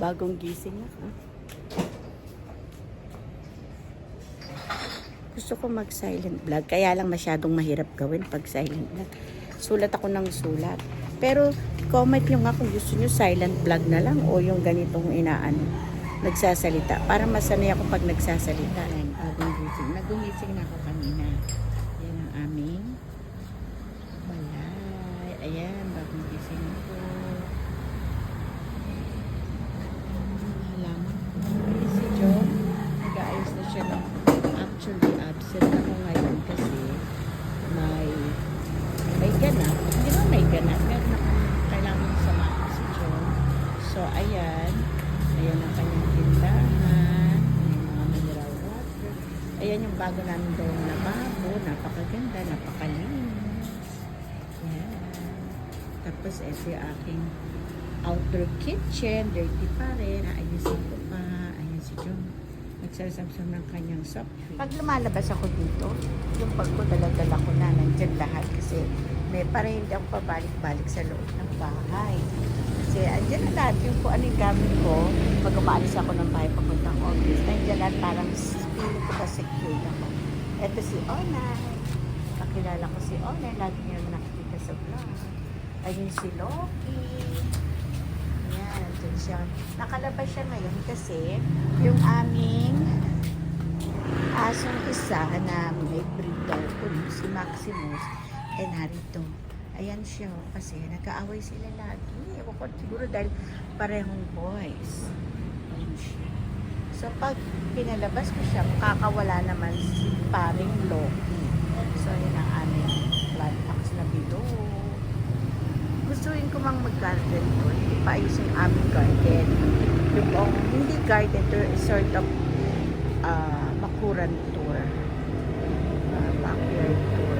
Bagong gising ako. Gusto ko mag-silent vlog. Kaya lang masyadong mahirap gawin pag silent vlog. Sulat ako ng sulat. Pero comment nyo nga kung gusto nyo silent vlog na lang o yung ganitong inaano. Nagsasalita. Para masanay ako pag nagsasalita. Ayan, bagong gising. Nagumising na ako kanina. Yan ang aming balay. Ayan, bagong gising ako. halaman. Si John, nag-aayos na siya ng actually absent ako ngayon kasi may may ganap. Hindi ba may ganap? Meron ako kailangan samahan si John. So, ayan. Ayan ang kanyang tindahan. May mga mineral water. Ayan yung bago namin gawang lababo. Napakaganda, napakalinis. Ayan. Tapos, ito yung aking outdoor kitchen, dirty pa rin. Aayusin ko pa. Ayan si John. Nagsasamsam ng kanyang soft drink. Pag lumalabas ako dito, yung pag ko daladala ko na nandyan lahat kasi may para hindi ako pabalik-balik sa loob ng bahay. Kasi andyan na lahat yung kung ano yung gamit ko pag umaalis ako ng bahay papuntang office. Nandiyan lahat parang feeling ko pa secure ako. Ito si Onay. Kakilala ko si Onay. Lagi niyo naman nakikita sa vlog. Ayun si Loki. Ayan, andyan siya. Nakalabas siya ngayon kasi yung aming asong isa na may breed daw ko, si Maximus, ay narito. Ayan siya, oh, kasi nag-aaway sila lagi. Ewan ko, siguro dahil parehong boys. Ayan siya. So, pag pinalabas ko siya, makakawala naman si paring Loki. So, yun ang aming plant box na below gustuin ko mang mag-garden doon. Ipaayos yung aming garden. Yung hindi garden is sort of uh, makuran tour. Uh, backyard tour.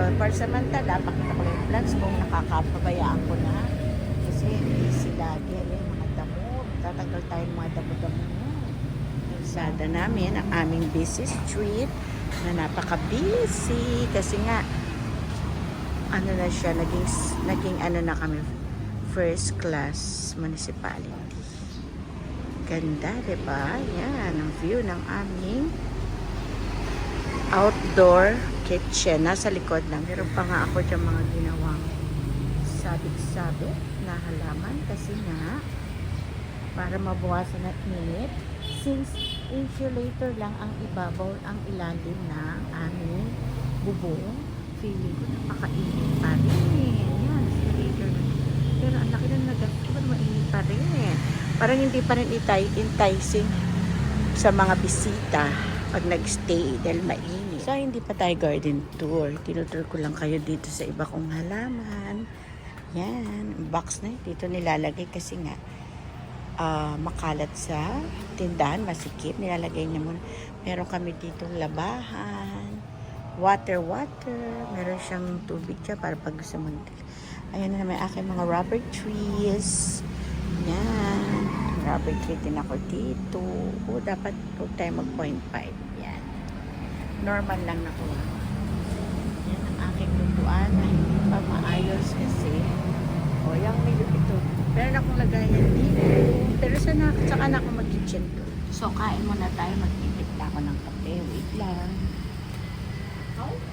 So, pansamantala, pakita ko yung plants kung nakakapabayaan ko na. Kasi busy lagi. Ayan, mga damo. Tatanggal tayo mga damo-damo. Kalsada namin, ang aming busy street na napaka-busy. Kasi nga, ano na siya, naging, naging ano na kami, first class municipality. Ganda, di ba? Yan, ang view ng aming outdoor kitchen. Nasa likod lang. Meron pa nga ako dyan mga ginawang sabit-sabit na halaman kasi nga para mabawasan ang init since insulator lang ang ibabaw ang ilalim ng aming bubong feeling ko napakainit pa rin. Yan, insulator na. Pero ang laki na nagas ko, mainit pa rin eh. Parang hindi pa rin enticing sa mga bisita pag nagstay dahil mainit. So, hindi pa tayo garden tour. Tinutour ko lang kayo dito sa iba kong halaman. Yan, box na. Dito nilalagay kasi nga ah, makalat sa tindahan, masikip. Nilalagay niya muna. Meron kami ditong labahan water water meron siyang tubig siya para pag gusto mag ayan na naman aking mga rubber trees yan rubber tree din ako dito o dapat huwag tayo mag 0.5 yan normal lang nakuha yan ang aking lutuan. Na hindi pa maayos kasi o yung medyo ito. Meron akong lagayan dito pero sana saka na ako mag kitchen to so kain muna tayo. Magtitip na ako ng kape. Wait lang. Ito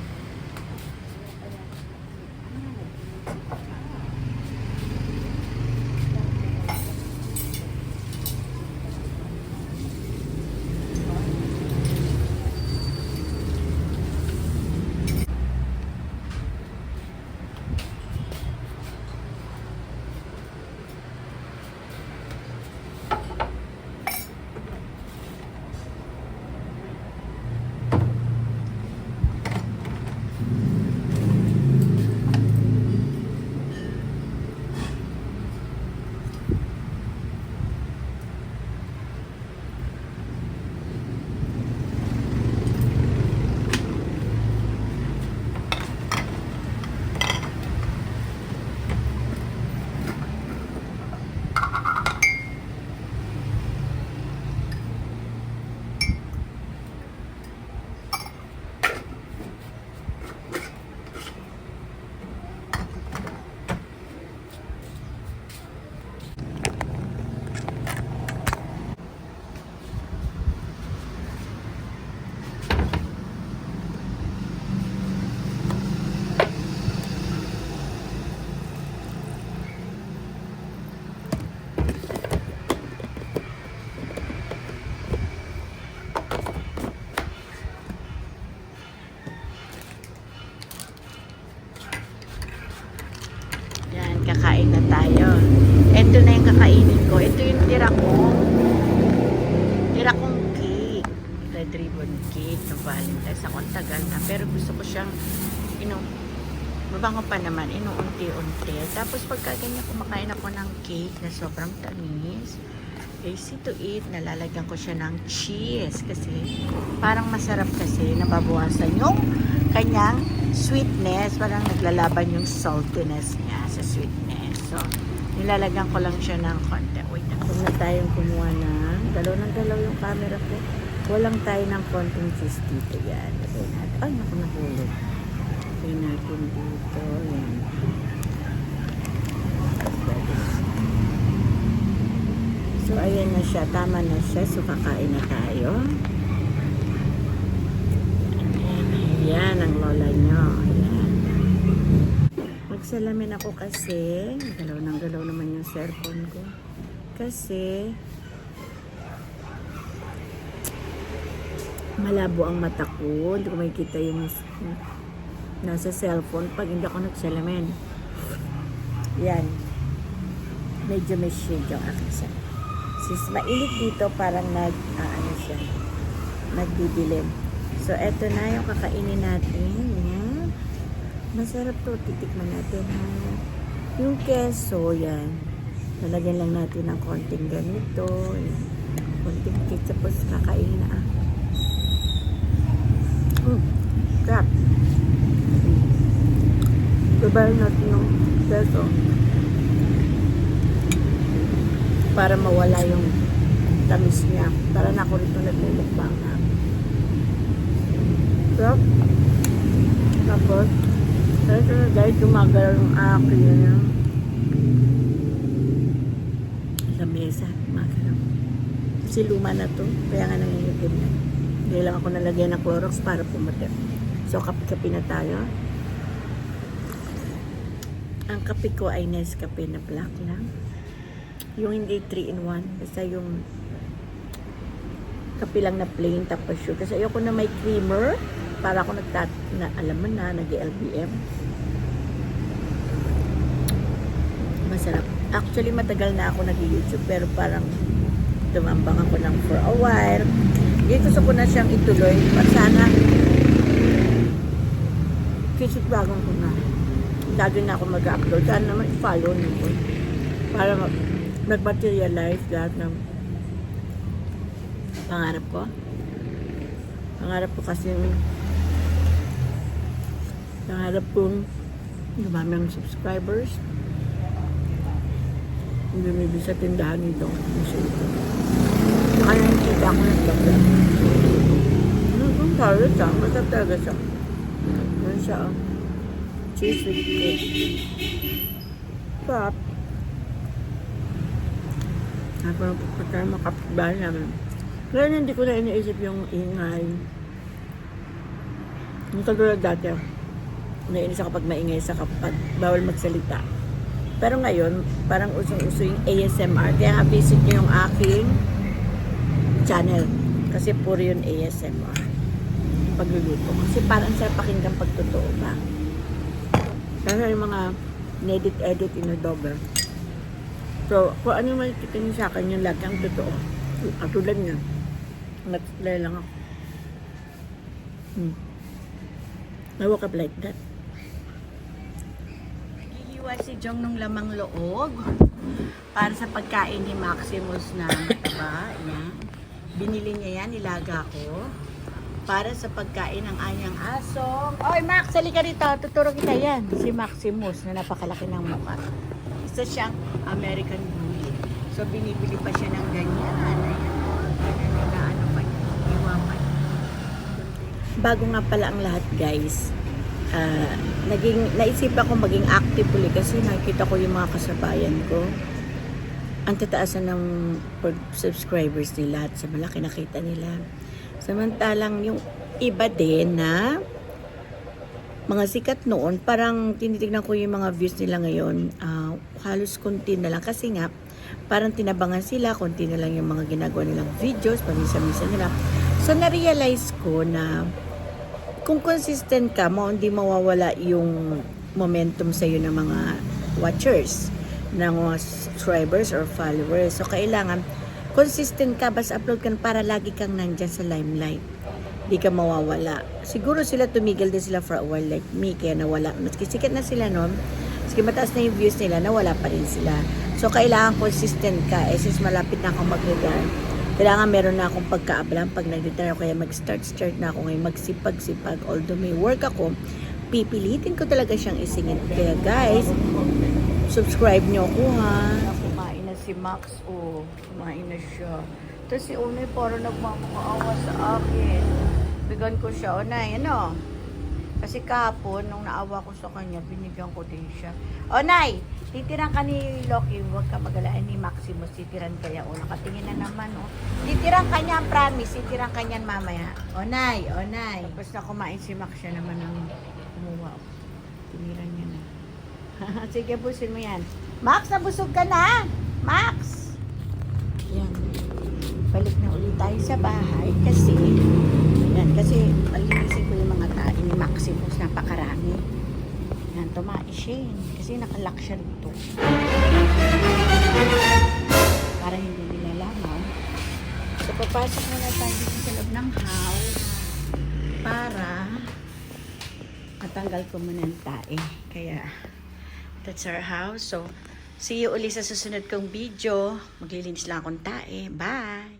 Pero gusto ko siyang, you know, mabango pa naman, inuunti-unti. Tapos pagka ganyan kumakain ako ng cake na sobrang tamis, easy to eat, nalalagyan ko siya ng cheese kasi parang masarap kasi nababawasan yung kanyang sweetness, parang naglalaban yung saltiness niya sa sweetness. So, nilalagyan ko lang siya ng konti. Wait, huwag na tayong kumuha ng galaw ng galaw yung camera ko. Walang tayo ng konting cheese dito yan. Lagay natin. Ay, naku, nahulog. Lagay natin dito. Yan. So, ayan na siya. Tama na siya. So, kakain na tayo. Ayan, ang lola nyo. Ayan. Magsalamin ako kasi. Galaw ng galaw naman yung cellphone ko. Kasi, malabo ang mata ko. Hindi ko makikita yung nasa cellphone pag hindi ako nagsalamin. Yan. Medyo may shade yung aking sa. Sis, mainit dito parang nag, ah, ano siya, nagdidilim. So, eto na yung kakainin natin. Yan. Masarap to. Titikman natin. Ha? Yung keso, yan. Lalagyan lang natin ng konting ganito. Yan. Konting cake. Tapos kakainin na. Ah. Mm, crap. Babayan natin yung keso. Para mawala yung tamis niya. Para na ako rito nagmumukbang na. So, tapos, ito na guys, gumagalaw yung akin. Sa mesa, gumagalaw. Kasi luma na to, kaya nga nangingitim na. Hindi lang ako nalagyan ng Clorox para pumatip. So, kape-kape na tayo. Ang kape ko ay Nescafe na black lang. Yung hindi 3-in-1. Basta yung kape lang na plain tapos sugar. Kasi ayoko na may creamer. Para ako nagtat... Na, alam na, nag-LBM. Masarap. Actually, matagal na ako nag-YouTube pero parang tumambang ako ng for a while. Hindi gusto ko na siyang ituloy. Para sana kisip bagang ko na. Lagi na ako mag-upload. Sana naman i-follow niyo ko. Para mag- mag-materialize lahat ng pangarap ko. Pangarap ko kasi pangarap kong dumami ang subscribers. Hindi may sa tindahan nito. Kaya yung kita ko ng ganda. Ano kung parang siya? Masarap talaga siya. Ano siya? oh. Cheese with cake. Sarap. Ako ang pagkakar makapagbahay namin. Kaya hindi ko na iniisip yung ingay. Yung katulad dati, nainis ako pag maingay sa kapag bawal magsalita. Pero ngayon, parang usong-uso yung ASMR. Kaya nga visit nyo yung aking channel. Kasi puro yun ASMR. Pagluluto. Kasi parang sarap pakinggan pag totoo ba. Kaya yung mga edit-edit inadobe. So, kung ano yung makikita niyo sa akin, yung lagi ang totoo. Katulad niya. Nag-play lang ako. Hmm. I woke up like that. Nagihiwa si Jong ng lamang loob para sa pagkain ni Maximus na mataba. Yan. Binili niya yan, nilaga ko. Para sa pagkain ng anyang asong. Oy, Max, halika rito. Tuturo kita yan. Si Maximus na napakalaki ng mukha. Isa siyang American Bully. So, binibili pa siya ng ganyan. Ano pa. Bago nga pala ang lahat, guys. ah, naging, naisipan ko maging active ulit kasi nakikita ko yung mga kasabayan ko. Ang tataasan ng subscribers nila at sa malaki nakita nila. Samantalang yung iba din na mga sikat noon, parang tinitignan ko yung mga views nila ngayon, ah, halos konti na lang. Kasi nga, parang tinabangan sila, konti na lang yung mga ginagawa nilang videos, pamisa-misa nila. So, na-realize ko na kung consistent ka mo, hindi mawawala yung momentum sa ng mga watchers. Ng mga subscribers or followers. So, kailangan consistent ka, basta upload ka para lagi kang nandyan sa limelight. Di ka mawawala. Siguro sila tumigil din sila for a while like me, kaya nawala. Maski sikat na sila noon, maski mataas na yung views nila, nawala pa rin sila. So, kailangan consistent ka. Eh, since malapit na akong mag-retire, kailangan meron na akong pagkaablang pag nag-retire. Kaya mag-start-start na ako ngayon, magsipag-sipag. Although may work ako, pipilitin ko talaga siyang isingin. Kaya guys, subscribe nyo ako ha. Kumain na si Max, oh. Kumain na siya. Tapos si Unay parang nagmamakaawa sa akin. Bigan ko siya, Onay, ano? Kasi kahapon, nung naawa ko sa kanya, binigyan ko din siya. Onay, titiran ka ni Loki, huwag ka magalaan ni Maximus, titiran kaya. O, nakatingin na naman, oh. Titiran ka niya, promise, titiran ka niyan mamaya. Onay, Onay. Tapos na kumain si Max, siya naman ang kumuha. oh. Tiniran niya na. Sige, busin mo yan. Max, nabusog ka na! Max! Yan. Balik na ulit tayo sa bahay kasi yan, kasi palinisin ko yung mga tae ni Maximus, napakarami. Yan, tumae siya yun. Kasi nakalock siya dito. Para hindi nila lamaw. So, papasok muna tayo dito sa loob ng house para matanggal ko muna ang tae. Kaya, that's our house. So, see you ulit sa susunod kong video. Maglilinis lang akong tae. Bye!